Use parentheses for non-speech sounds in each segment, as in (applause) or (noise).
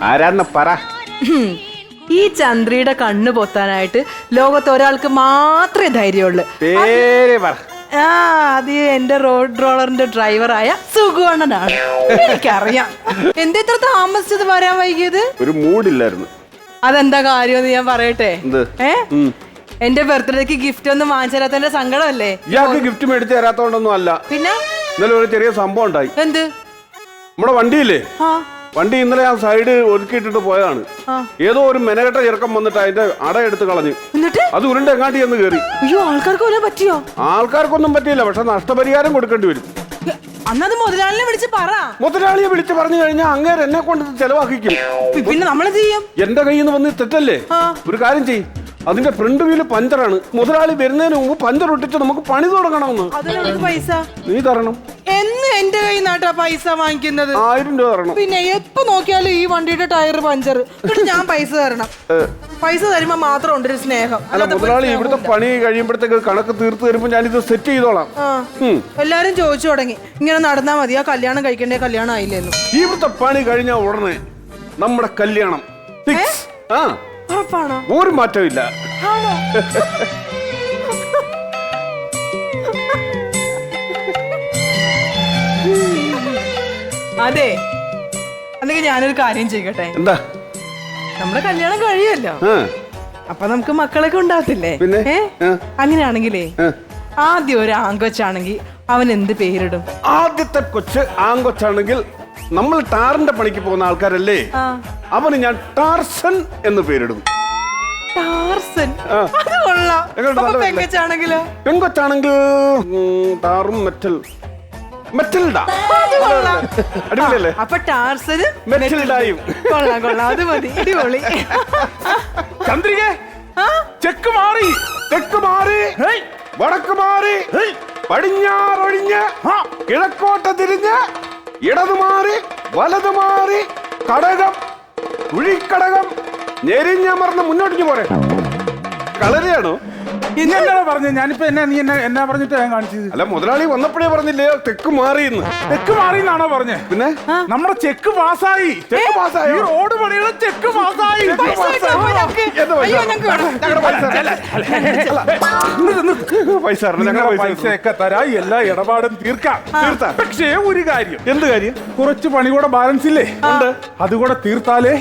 ആരാന്ന് പറ. ഈ ചന്ദ്രയുടെ കണ്ണ് പൊത്താനായിട്ട് ലോകത്ത് ഒരാൾക്ക് മാത്രമേ ധൈര്യമുള്ളൂ. പേര് പറ. ആ അത് എന്റെ റോഡ് റോളറിന്റെ ഡ്രൈവറായ സുഗുവണ്ണനാണ് എനിക്കറിയാം. എന്താ ഇത്ര താമസിച്ചത് വരാൻ വൈകിയത്? ഒരു മൂഡില്ലായിരുന്നു അതെന്താ കാര്യമെന്ന് ഞാൻ പറയട്ടെ? ഏ? എന്റെ ബർത്ത്ഡേക്ക് ഗിഫ്റ്റ് ഒന്നും വാങ്ങിച്ചാലത്തെ സങ്കടമല്ലേ? ഇയാൾക്ക് ഗിഫ്റ്റ് മേടിച്ച് തരാത്തോണ്ടൊന്നും അല്ല. പിന്നെ? ഇന്നലെ ഒരു ചെറിയ സംഭവം ഉണ്ടായി. എന്ത്? നമ്മുടെ വണ്ടിയില്ലേ? ആ. വണ്ടി ഇന്നലെ ആ സൈഡ് ഒതുക്കിയിട്ടിട്ട് പോയതാണ്. ഏതോ ഒരു മെനകെട്ട ചെറുക്കം വന്നിട്ട് അതിന്റെ അട എടുത്ത് കളഞ്ഞു. എന്നിട്ട്? അത് ഉരുണ്ട് എങ്ങാട്ടി എന്ന് കേറി. അയ്യോ ആൾക്കാർക്ക് പറ്റിയോ? ആൾക്കാർക്കൊന്നും പറ്റിയില്ല പക്ഷെ നഷ്ടപരിഹാരം കൊടുക്കേണ്ടി വരും. അന്നത് മുതലാളിനെ വിളിച്ച് പറ. മുതലാളിയെ വിളിച്ച് പറഞ്ഞു കഴിഞ്ഞാൽ അങ്ങേര് എന്നെ കൊണ്ട് ചെലവാക്കിക്കും. പിന്നെ നമ്മൾ ചെയ്യും? എന്റെ കയ്യിൽ നിന്ന് വന്ന് തെറ്റല്ലേ? ഒരു കാര്യം ചെയ്യും. അതിന്റെ ഫ്രണ്ട് വീൽ പഞ്ചറാണ്. മുതലാളി വരുന്നതിന് മുമ്പ് പഞ്ചർ ഒട്ടിച്ച് നമുക്ക് പണി തുടങ്ങണമെന്ന്. പൈസ? നീ തരണം. എന്റെ കയ്യിൽ നിന്നാട്ടാ പൈസ വാങ്ങിക്കുന്നത്. ആയിരം രൂപ തരണം. പിന്നെ എപ്പോ നോക്കിയാലും ഈ വണ്ടിയുടെ ടയർ പഞ്ചർ എന്നിട്ട് ഞാൻ പൈസ തരണം. പൈസ തരുമ്പോ മാത്രം ഉണ്ട് ഒരു സ്നേഹം. അല്ല മുതലാളി ഇവിടുത്തെ പണി കഴിയുമ്പോഴത്തേക്ക് കണക്ക് തീർത്ത് ഞാൻ ഞാനിത് സെറ്റ് ചെയ്തോളാം. ആ. എല്ലാരും ചോദിച്ചു തുടങ്ങി. ഇങ്ങനെ നടന്നാ മതി. ആ കല്യാണം കഴിക്കണ്ടേ കല്യാണം ആയില്ലെന്ന്. ഇവിടുത്തെ പണി കഴിഞ്ഞ ഉടനെ നമ്മുടെ കല്യാണം. ആ. ഉറപ്പാണോ? ഒരു മാറ്റമില്ല ആണോ? (laughs) അതെ. അല്ലെങ്കിൽ ഞാനൊരു കാര്യം ചെയ്യട്ടെ? എന്താ? നമ്മുടെ കല്യാണം കഴിയല്ലോ അപ്പൊ നമുക്ക് മക്കളൊക്കെ ഉണ്ടാകത്തില്ലേ? ഏ? അങ്ങനെയാണെങ്കിലേ ആദ്യം ഒരു ആങ്കൊച്ചാണെങ്കിൽ അവൻ എന്ത് പേരിടും? ആദ്യത്തെ കൊച്ച് ആങ്കൊച്ചാണെങ്കിൽ നമ്മൾ ടാറിന്റെ പണിക്ക് പോകുന്ന ആൾക്കാരല്ലേ? അവന് ഞാൻ ടാർസൻ എന്ന് പേരിടും. പെങ്കൊച്ചാണെങ്കിൽ ടാറും മെറ്റൽ. മെറ്റൽഡ അത് കൊള്ളാം. അടിപൊളിയല്ലേ? അപ്പൊ ടാർസന് മെറ്റൽഡായും കൊള്ളാം കൊള്ളാം. അത് മതി. അടിപൊളി. ചന്ദ്രിക ആ? ചെക്ക് മാറി തെക്ക് മാറി വടക്ക് മാറി പടിഞ്ഞാറൊഴിഞ്ഞ് കിഴക്കോട്ട് തിരിഞ്ഞ് ഇടതു മാറി വലതു മാറി കടകം കുഴിക്കടകം ഞെരിഞ്ഞമർന്ന് മുന്നോട്ടിക്ക് പോരെ. കളരിയാണോ? ഇന്നെന്താ പറഞ്ഞു ഞാനിപ്പോ എന്നാ നീ എന്നെ എന്നാ പറഞ്ഞിട്ട് ഞാൻ കാണിച്ചത്? അല്ല മുതലാളി വന്നപ്പോഴേ പറഞ്ഞില്ലേ? തെക്ക് മാറിയെന്ന്. ചെക്ക് മാറിന്നാണോ പറഞ്ഞേ? പിന്നെ? നമ്മുടെ ചെക്ക് പാസ്സായി. ചെക്ക് പാസ്സായോ? ഈ റോഡ് പണിയുടെ ചെക്ക് പാസ്സായി. പൈസ കിട്ടുമോ ഞങ്ങക്ക്? എന്ത് പൈസ? അയ്യോ, ഞങ്ങക്ക് വേണം. ഞങ്ങളുടെ പൈസ. പൈസ തരണം, ഞങ്ങളുടെ നിങ്ങളുടെ പൈസ. പൈസയൊക്കെ തരാ എല്ലാ ഇടപാടും തീർക്കാം. തീർത്താം. പക്ഷേ ഒരു കാര്യം. എന്ത് കാര്യം? കുറച്ച് പണി കൂടെ ബാലൻസ് ഇല്ലേ? ഉണ്ട്. അതുകൂടെ തീർത്താലേ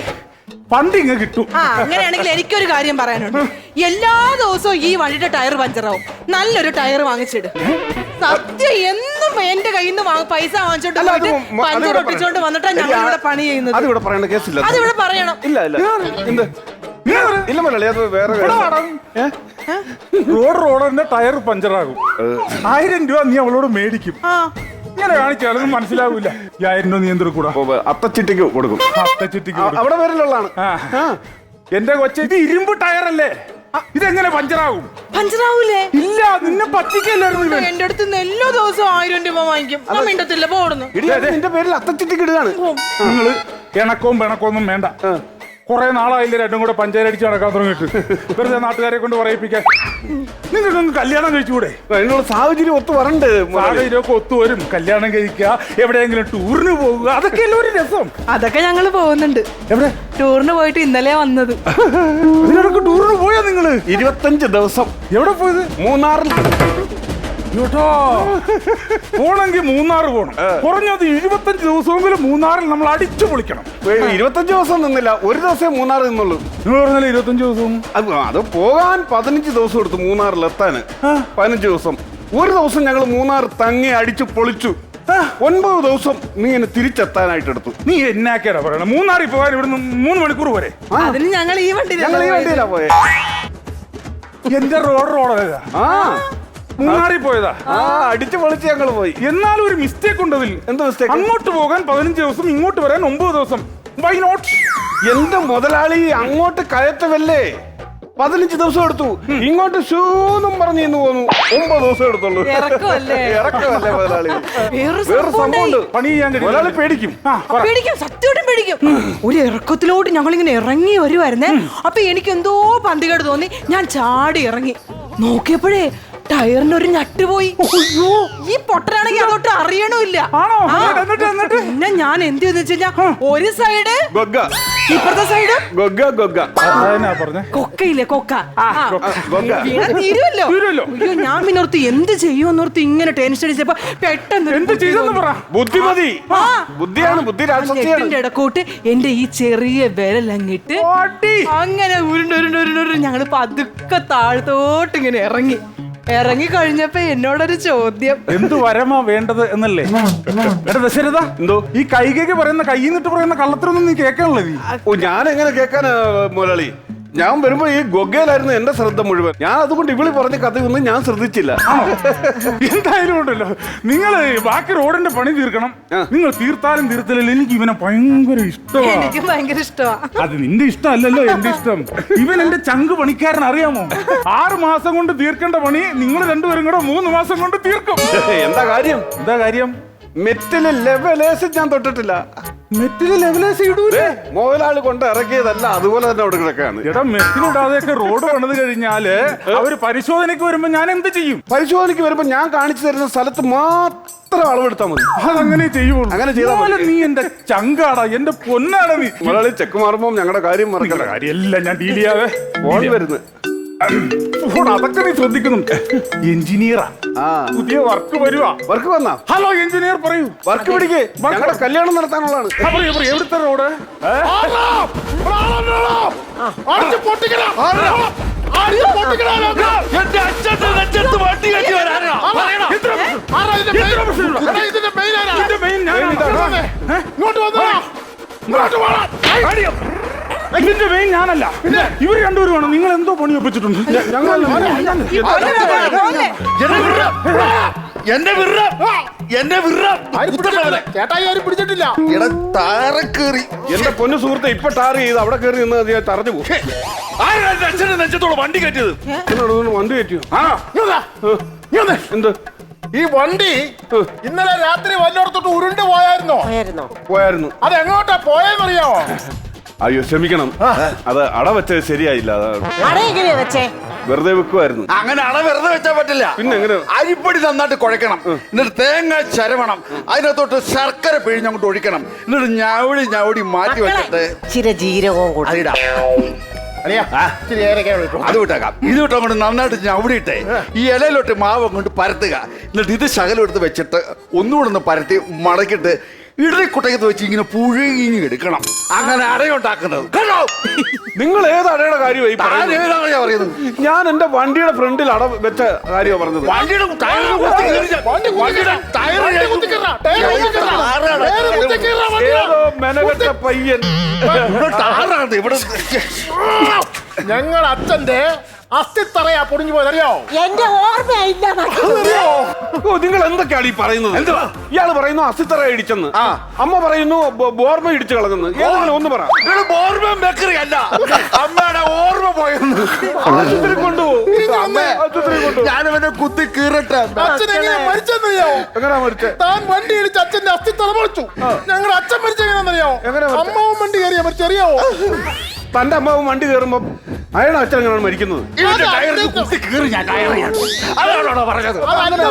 ഫണ്ട് ഇങ്ങ് കിട്ടും. ആ അങ്ങനെയാണെങ്കിൽ എനിക്കൊരു കാര്യം പറയാനുണ്ട്. എല്ലാ ദിവസവും ഈ വണ്ടിയുടെ ടയർ പഞ്ചറാവും. നല്ലൊരു ടയർ വാങ്ങിച്ചിട്. സത്യം എന്നും എന്റെ കയ്യിൽ നിന്ന് പൈസ വാങ്ങിച്ചോണ്ട് അല്ല, അത് മ- അത് പഞ്ചർ ഇവിടെ ഒട്ടിച്ചോണ്ട് പറയണം. വന്നിട്ടാ ഞങ്ങൾ ഇവിടെ പണി ചെയ്യുന്നത്. അതിവിടെ പറയേണ്ട കേസില്ല. അതിവിടെ പറയണം. ഇല്ല ഇല്ല. എന്ത്? ഇല്ല മുതലാളി അത് വേറെ ഇവിടെ. റോഡ് റോഡറിന്റെ ടയർ പഞ്ചറാകും. ആയിരം രൂപ നീ അവളോട് മേടിക്കും. ആ. ഇങ്ങനെ കാണിച്ചാലൊന്നും മനസ്സിലാവൂല. ഈ ആയിരം രൂപ നീ എന്തൊരു കൂടാ അത്തച്ചിട്ടിക്ക് കൊടുക്കും. അത്തച്ചിട്ടിക്ക് കൊടുക്കും. അവിടെ പേരിലുള്ളതാണ് ആ. എന്റെ കൊച്ചെ ഇത് ഇരുമ്പ് ടയറല്ലേ? ഇതെങ്ങനെ പഞ്ചറാകും പഞ്ചറാവൂലേ? ഇല്ല നിന്നെ പറ്റിക്കല്ലായിരുന്നു ഇവൻ. എന്റെ അടുത്ത് നിന്ന് എല്ലാ ദിവസവും ആയിരം രൂപ വാങ്ങിക്കും. ഞാൻ മിണ്ടത്തില്ല പോടുന്നു. ഇടി അത് നിന്റെ പേരിൽ അത്തച്ചിട്ടിക്ക് ഇടുകയാണ്. നിങ്ങൾ ഇണക്കവും പിണക്കവും വേണ്ട. കുറെ നാളായില്ലേ രണ്ടും കൂടെ പഞ്ചായത്തടിച്ച് നടക്കാൻ തുടങ്ങിയിട്ട്. വെറുതെ നാട്ടുകാരെ കൊണ്ട് പറയിപ്പിക്കാൻ. നിങ്ങൾക്കൊന്ന് കല്യാണം കഴിച്ചുകൂടെ? അതിനുള്ള സാഹചര്യം ഒത്തു വരണ്ട് സാഹചര്യമൊക്കെ ഒത്തു വരും. കല്യാണം കഴിക്കുക എവിടെയെങ്കിലും ടൂറിന് പോകുക അതൊക്കെ ഒരു രസം? അതൊക്കെ ഞങ്ങൾ പോകുന്നുണ്ട്. എവിടെ? ടൂറിന് പോയിട്ട് ഇന്നലെ വന്നത്. ടൂറിന് പോയാ നിങ്ങൾ? ഇരുപത്തഞ്ച് ദിവസം. എവിടെ പോയത്? മൂന്നാറിൽ. പോണെങ്കിൽ മൂന്നാർ പോകണം കുറഞ്ഞത് ഇരുപത്തഞ്ച് ദിവസമെങ്കിലും മൂന്നാറിൽ നമ്മൾ അടിച്ചു പൊളിക്കണം. ഇരുപത്തഞ്ച് ദിവസം നിന്നില്ല. ഒരു ദിവസമേ മൂന്നാർ നിന്നുള്ളൂ. നിങ്ങൾ പറഞ്ഞാൽ ഇരുപത്തഞ്ച് ദിവസം? അത് പോകാൻ പതിനഞ്ച് ദിവസം എടുത്തു മൂന്നാറിൽ എത്താൻ പതിനഞ്ച് ദിവസം. ഒരു ദിവസം ഞങ്ങൾ മൂന്നാർ തങ്ങി അടിച്ചു പൊളിച്ചു. ഒൻപത് ദിവസം നീ എന്നെ തിരിച്ചെത്താനായിട്ട് എടുത്തു. നീ എന്നാക്കേടാ പറയണേ? മൂന്നാറിൽ പോകാൻ ഇവിടുന്ന് മൂന്ന് മണിക്കൂർ വരെ അതിന് ഞങ്ങൾ ഈ വണ്ടി ഞങ്ങൾ ഈ വണ്ടിയിലാ പോയെ. എന്റെ റോഡ് റോഡ് ആ. മൂന്നാറിൽ പോയതാ ആ അടിച്ചു പൊളിച്ച് ഞങ്ങൾ പോയി. എന്നാലും ഒരു മിസ്റ്റേക്ക് ഉണ്ടതിൽ. അതിൽ എന്ത് മിസ്റ്റേക്ക് അങ്ങോട്ട് പോകാൻ പതിനഞ്ച് ദിവസം ഇങ്ങോട്ട് വരാൻ ഒമ്പത് ദിവസം. വൈ നോട്ട് എന്റെ മുതലാളി അങ്ങോട്ട് കയറ്റമല്ലേ പതിനഞ്ച് ദിവസം എടുത്തു. ഇങ്ങോട്ട് ഷൂന്നും പറഞ്ഞു ഇന്ന് പോന്നു. ഒമ്പത് ദിവസം എടുത്തുള്ളൂ. ഇറക്കമല്ലേ? മുതലാളി. വേറെ സംഭവമുണ്ട് പണി ചെയ്യാൻ. മുതലാളി പേടിക്കും. പേടിക്കും സത്യമായിട്ടും പേടിക്കും. ഒരു ഇറക്കത്തിലോട്ട് ഞങ്ങൾ ഇങ്ങനെ ഇറങ്ങി വരുവായിരുന്നേ. അപ്പൊ എനിക്ക് എന്തോ പന്തികേട് തോന്നി. ഞാൻ ചാടി ഇറങ്ങി. നോക്കിയപ്പോഴേ ടയറിനൊരു ഞട്ട് പോയി ഈ പൊട്ടനാണെങ്കിൽ അതോട്ട് അറിയണമില്ല ആണോ? ആ. എന്നിട്ട്, എന്നിട്ട്? പിന്നെ ഞാൻ എന്ത് ചെയ്തെന്ന് വെച്ച് കഴിഞ്ഞാ ഒരു സൈഡ് ഗൊഗ്ഗ ഇപ്പുറത്തെ സൈഡ് ഗൊഗ്ഗ ഗൊഗ്ഗ അതെന്നാ പറഞ്ഞേ കൊക്കയില്ലേ കൊക്ക ആ. ഗൊഗ്ഗ വീണാ തീരുമല്ലോ തീരുമല്ലോ. അയ്യോ ഞാൻ പിന്നെ ഓർത്ത് എന്ത് ചെയ്യുമെന്നോർത്ത് ഇങ്ങനെ ടെൻഷൻ അടിച്ചപ്പോ പെട്ടെന്ന് ഒരു എന്ത് ബുദ്ധി ചെയ്തെന്ന് തോന്നി. പറ ബുദ്ധിമതി ആ. ബുദ്ധിയാണ് ബുദ്ധി രാക്ഷസിയാണ് ഞെട്ടിന്റെ ഇടക്കൂട്ട് എന്റെ ഈ ചെറിയ വിരലങ്ങിട്ട് ഓടി. അങ്ങനെ ഉരുണ്ട് ഉരുണ്ട് ഉരുണ്ട് ഉരുണ്ട് ഞങ്ങൾ പതുക്കെ താഴത്തോട്ട് ഇങ്ങനെ ഇറങ്ങി ഇറങ്ങി കഴിഞ്ഞപ്പോ എന്നോടൊരു ചോദ്യം. എന്ത് വരമാ വേണ്ടത് എന്നല്ലേ? എടാ ദശരഥ എന്തോ? ഈ കൈകേക്ക് പറയുന്ന കൈ നിട്ട് പറയുന്ന കള്ളത്തിനൊന്നും നീ കേക്കാനുള്ളത് ഓ ഞാൻ എങ്ങനെ കേൾക്കാനാ മുരളി ഞാൻ വരുമ്പോ ഈ ഗൊഗയിലായിരുന്നു എന്റെ ശ്രദ്ധ മുഴുവൻ. ഞാൻ അതുകൊണ്ട് ഇവിളി പറഞ്ഞ കഥയൊന്നും ഞാൻ ശ്രദ്ധിച്ചില്ല. എന്തായാലും ഉണ്ടല്ലോ. നിങ്ങൾ ബാക്കി റോഡിന്റെ പണി തീർക്കണം. നിങ്ങൾ തീർത്താലും തീർത്തില്ല എനിക്ക് ഇവനെ ഭയങ്കര ഇഷ്ടമാണ് എനിക്ക് ഭയങ്കര ഇഷ്ടമാണ് അത് നിന്റെ ഇഷ്ടമല്ലല്ലോ എന്റെ ഇഷ്ടം. ഇവൻ എന്റെ ചങ്ക് പണിക്കാരൻ അറിയാമോ? ആറ് മാസം കൊണ്ട് തീർക്കേണ്ട പണി നിങ്ങൾ രണ്ടുപേരും കൂടെ മൂന്ന് മാസം കൊണ്ട് തീർക്കും. എന്താ കാര്യം? എന്താ കാര്യം? മെറ്റിൽ ലെവലേസ് ഞാൻ തൊട്ടിട്ടില്ല. മെറ്റിൽ ഇടൂലേ മുതലാളി കൊണ്ട് ഇറക്കിയതല്ല അതുപോലെ തന്നെ അവിടെ കിടക്കാണ് എടാ മെറ്റിലിടാതെയൊക്കെ റോഡ് പണിത് കഴിഞ്ഞാൽ അവർ പരിശോധനയ്ക്ക് വരുമ്പോ ഞാൻ എന്ത് ചെയ്യും? പരിശോധനയ്ക്ക് വരുമ്പോ ഞാൻ കാണിച്ചു തരുന്ന സ്ഥലത്ത് മാത്രം അളവെടുത്താൽ മതി. അതങ്ങനെ ചെയ്യുള്ളൂ അങ്ങനെ ചെയ്താൽ നീ എന്റെ ചങ്കാടാ എന്റെ പൊന്നാടാ നീ. ചെക്ക് മാറുമ്പോ ഞങ്ങളുടെ കാര്യം മറക്കണ്ട. കാര്യമല്ല ഞാൻ ഡീൽ ചെയ്യാതെ ഫോൺ വരുന്നു. ഫോൺ അതൊക്കെ നീ ശ്രദ്ധിക്കുന്നുണ്ട് എഞ്ചിനീയറാ. പുതിയ വർക്ക് വരുവാ. വർക്ക് വന്നാ? ഹലോ എഞ്ചിനീയർ പറയൂ. വർക്ക് പിടിക്ക്. ഞങ്ങളുടെ കല്യാണം നടത്താനുള്ളതാണ്. എവിടുത്തെ റോഡ്? ഇങ്ങോട്ട് കെട്ടി വരാനാ പറയണം ഇതിന്റെ മെയിൻ ഞാനല്ല. ഇവർ രണ്ടുപേരുമാണ്. നിങ്ങൾ എന്തോ പണി ഒപ്പിച്ചിട്ടുണ്ട്. വിറ വിറ ചേട്ടായി ആരും പിടിച്ചിട്ടില്ല. എടാ താറ കേറി. എന്റെ പൊന്നു സുഹൃത്തെ ഇപ്പൊ ടാർ ചെയ്ത് അവിടെ കയറി നിന്ന് തറഞ്ഞു പോകും. ആരാ എന്റെ വണ്ടി കയറ്റിയത്? വണ്ടി കയറ്റിയോ? ആ. എന്ത്? ഈ വണ്ടി ഇന്നലെ രാത്രി വല്ലോടത്തോട്ട് ഉരുണ്ട് പോയായിരുന്നോ? പോയായിരുന്നു? അത് എങ്ങോട്ടാ പോയെന്നറിയാമോ അയ്യോ ക്ഷമിക്കണം. അത് അട വെച്ചത് ശരിയായില്ല അടയെങ്ങനെയാ വെച്ചേ? വെറുതെ വെക്കുമായിരുന്നു അങ്ങനെ അട വെറുതെ വെച്ചാൽ പറ്റില്ല. പിന്നെ എങ്ങനെ? അരിപ്പൊടി നന്നായിട്ട് കുഴക്കണം. എന്നിട്ട് തേങ്ങ ചരവണം. അതിനകത്തോട്ട് ശർക്കര പിഴിഞ്ഞ് അങ്ങോട്ട് ഒഴിക്കണം. എന്നിട്ട് ഞവടി ഞവടി മാറ്റി വെച്ചിട്ട് ചിര ജീരകവും കൂടി. അതിടാം. അത് വിട്ടേക്കാം ഇത് വിട്ട് അങ്ങോട്ട് നന്നായിട്ട് ഞവടിയിട്ടേ ഈ ഇലയിലോട്ട് മാവ് അങ്ങോട്ട് പരത്തുക. എന്നിട്ട് ഇത് ശകലം എടുത്ത് വെച്ചിട്ട് ഒന്നുകൂടെ ഒന്ന് പരത്തി മടക്കിട്ട് ഇടറിക്കുട്ടകത്ത് വെച്ച് ഇങ്ങനെ പുഴുങ്ങി എടുക്കണം. അങ്ങനെ അടയുണ്ടാക്കുന്നത്. കേട്ടോ? നിങ്ങൾ ഏത് അടയുടെ കാര്യമായി താൻ പറയുന്നത് ഞാൻ പറയുന്നത്? ഞാൻ എന്റെ വണ്ടിയുടെ ഫ്രണ്ടിൽ അട വെച്ച കാര്യമാണ് പറഞ്ഞത്. വണ്ടിയുടെ ടയർ കുത്തി വണ്ടി. ഏതോ മെനകെട്ട പയ്യൻ. ഇവിടെ ടാറാണ് ഇവിടെ. ഞങ്ങൾ അച്ഛന്റെ അസ്ഥിത്തറയാ പൊടിഞ്ഞു പോയത് അറിയോ? എന്റെ ഓർമ്മയില്ല ഓ നിങ്ങൾ എന്തൊക്കെയാണ് ഈ പറയുന്നത്? എന്തുവാ? ഇയാൾ പറയുന്നു അസിത്തറ ഇടിച്ചെന്ന്. ആ. അമ്മ പറയുന്നു ബോ- ബോർമ ഇടിച്ചു കളഞ്ഞെന്ന്. ഏതെങ്കിലും ഒന്ന് പറ. നിങ്ങൾ ഓർമ്മ ബേക്കറി അല്ല. അമ്മയുടെ ഓർമ്മ പോയെന്ന്. ആശുപത്രി കൊണ്ടുപോകും അമ്മേ ആശുപത്രി കൊണ്ടുപോകും ഞാനവനെ കുത്തി കീറട്ടെ അച്ഛൻ എങ്ങനെ മരിച്ചെന്നറിയോ എങ്ങനെയാ മരിച്ചേ? താൻ വണ്ടി ഇടിച്ച് അച്ഛന്റെ അസ്ഥിത്തറ പൊളിച്ചു ഞങ്ങളുടെ അച്ഛൻ മരിച്ചെങ്ങനെയാണെന്നറിയോ എങ്ങനെ മരിച്ചേ? അമ്മാവും വണ്ടി കയറിയാ മരിച്ചറിയാവോ തന്റെ അമ്മാവും വണ്ടി കയറുമ്പോ അയാളെ അച്ഛൻ എങ്ങനെയാണ് മരിക്കുന്നത്? ഇതിന്റെ ടയറിൽ കുത്തി കീറി ഞാൻ ടയർ ഞാൻ അതാണോ പറഞ്ഞത്? അതല്ല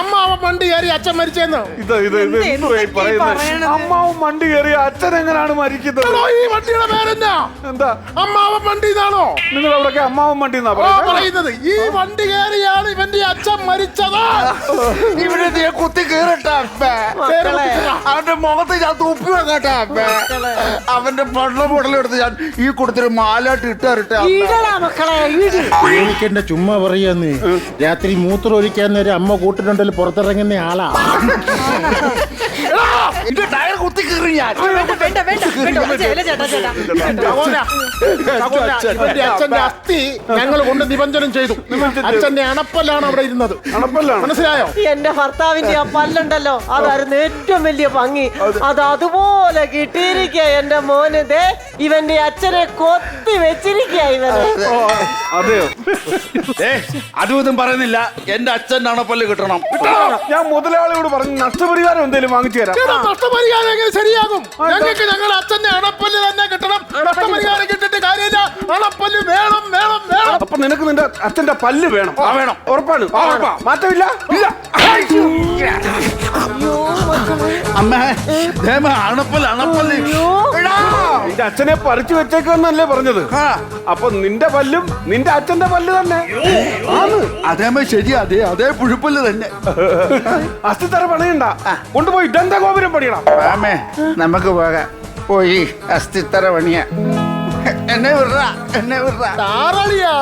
അമ്മാവൻ വണ്ടി കയറി അച്ഛൻ മരിച്ചെന്ന്. ഇത് ഇത് ഇത് എന്ത് എന്തുവാ ഈ എന്തൊക്കെയാ ഈ പറയുന്നത്? പറയണത്? അമ്മാവും വണ്ടി കയറി അച്ഛൻ എങ്ങനെയാണ് മരിക്കുന്നത്? എടോ, ഈ വണ്ടിയുടെ പേരെന്നാ എന്താ? അമ്മാവൻ വണ്ടി എന്നാണോ നിങ്ങൾ അവിടെയൊക്കെ അമ്മാവും വണ്ടി എന്നാ ആ പറയുന്നത്? പറയുന്നത് ഈ വണ്ടി കയറിയാണ് ഇവന്റെ അച്ഛൻ മരിച്ചത്. ഇവിടെ നീ കുത്തി കീറട്ടെ അവന്റെ മുഖത്ത് ഞാൻ തുപ്പി വെക്കട്ടെ. അവന്റെ പള്ള പൊടലെടുത്ത് ഞാൻ ഈ കുടത്തിൽ മാലാട്ട് ഇട്ടറിട്ടെ മക്കളെ ഈട് എനിക്കെന്റെ ചുമ്മാ പറയാന്ന്. രാത്രി മൂത്രം ഒഴിക്കാൻ നേരം അമ്മ കൂട്ടിട്ടുണ്ടെങ്കിൽ പുറത്തിറങ്ങുന്ന ആളാ. ഇത് ടയർ കുത്തി കീറി ഞാൻ. വേണ്ട വേണ്ട വേണ്ട. ഒന്ന് ചെയ്യല്ലേ ചേട്ടാ ചേട്ടാ. സഹോദരാ, സഹോദരാ, ഇവന്റെ അച്ഛന്റെ അസ്ഥി ഞങ്ങൾ കൊണ്ട് നിബന്ധനം ചെയ്തു. അച്ഛന്റെ അണപ്പല്ലാണ് അവിടെ ഇരുന്നത്. അണപ്പല്ലാണ്. മനസ്സിലായോ? എന്റെ ഭർത്താവിന്റെ ആ പല്ലുണ്ടല്ലോ. അതായിരുന്നു ഏറ്റവും വലിയ ഭംഗി. അത്. അതുപോലെ കിട്ടിയിരിക്കുക എന്റെ മോന്. ദേ ഇവന്റെ അച്ഛനെ കൊത്തി വെച്ചിരിക്കുക ഇവന്. അതെയോ? ഏ അതും ഇതും പറയുന്നില്ല. എന്റെ അച്ഛൻ അണപ്പല്ല് കിട്ടണം. ഞാൻ മുതലാളിയോട് പറഞ്ഞു നഷ്ടപരിഹാരം എന്തെങ്കിലും വാങ്ങിച്ചു തരാം. നഷ്ടപരിഹാരം എങ്ങനെ ശരിയാകും. ഞങ്ങൾക്ക് ഞങ്ങളുടെ അച്ഛന്റെ അണപ്പല്ല് തന്നെ കിട്ടണം. നഷ്ടപരിഹാരം കിട്ടിട്ട് കാര്യമില്ല. അണപ്പല്ല് വേണം വേണം വേണം. അപ്പൊ നിനക്ക് നിന്റെ അച്ഛന്റെ പല്ല് വേണം. ആ, വേണം. ഉറപ്പാണ്. മാറ്റമില്ല? ഇല്ല. അമ്മ നിന്റെ അച്ഛനെ പറിച്ചു വെച്ചേക്കെന്നല്ലേ പറഞ്ഞത്? ആ, അപ്പൊ നിന്റെ പല്ലും നിന്റെ അച്ഛന്റെ പല്ല് തന്നെ. ആണ്. അതേമ ശരി അതെ അതേ പുഴുപ്പല്ല് തന്നെ. അസ്ഥിത്തറ പണിയണ്ട. കൊണ്ടുപോയി ദന്തഗോപുരം പണിയണം. ആമേ നമുക്ക് പോകാം. പോയി അസ്ഥിത്തറ പണിയ. എന്നെ വിട എന്നെ വിട താറളിയാ.